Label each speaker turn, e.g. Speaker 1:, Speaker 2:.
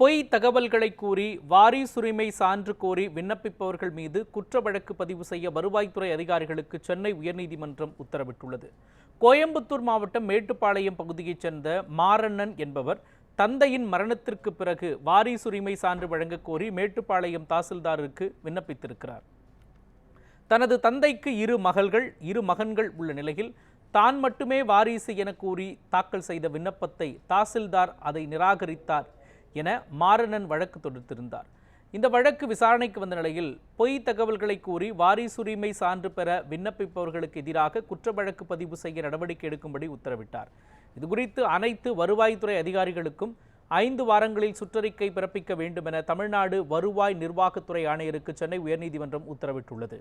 Speaker 1: பொய் தகவல்களை கூறி வாரிசுரிமை சான்று கோரி விண்ணப்பிப்பவர்கள் மீது குற்ற வழக்கு பதிவு செய்ய வருவாய்த்துறை அதிகாரிகளுக்கு சென்னை உயர்நீதிமன்றம் உத்தரவிட்டுள்ளது. கோயம்புத்தூர் மாவட்டம் மேட்டுப்பாளையம் பகுதியைச் சேர்ந்த மாரண்ணன் என்பவர் தந்தையின் மரணத்திற்கு பிறகு வாரிசுரிமை சான்று வழங்கக் கோரி மேட்டுப்பாளையம் தாசில்தாருக்கு விண்ணப்பித்திருக்கிறார். தனது தந்தைக்கு இரு மகள்கள் இரு மகன்கள் உள்ள நிலையில் தான் மட்டுமே வாரிசு என கூறி தாக்கல் செய்த விண்ணப்பத்தை தாசில்தார் அதை நிராகரித்தார் என மாரணன் வழக்கு தொடுத்திருந்தார். இந்த வழக்கு விசாரணைக்கு வந்த நிலையில் பொய் தகவல்களை கூறி வாரிசுரிமை சான்று பெற விண்ணப்பிப்பவர்களுக்கு எதிராக குற்ற வழக்கு பதிவு செய்ய நடவடிக்கை எடுக்கும்படி உத்தரவிட்டார். இதுகுறித்து அனைத்து வருவாய்த்துறை அதிகாரிகளுக்கும் ஐந்து வாரங்களில் சுற்றறிக்கை பிறப்பிக்க வேண்டும் என தமிழ்நாடு வருவாய் நிர்வாகத்துறை ஆணையருக்கு சென்னை உயர்நீதிமன்றம் உத்தரவிட்டுள்ளது.